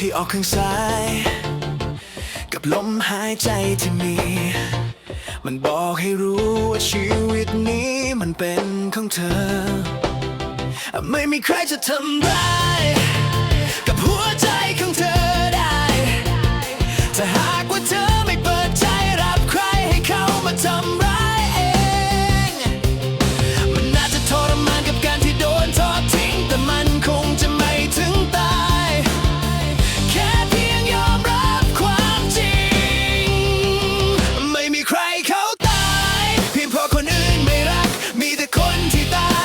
ที่ออกข้างซ้าย กับลมหายใจที่มี มันบอกให้รู้ว่าชีวิตนี้มันเป็นของเธอ ไม่มีใครจะทำร้ายกับหัวใจของเธอได้ จะหาก เพราะคนอื่นไม่รัก มีแต่คนที่ตา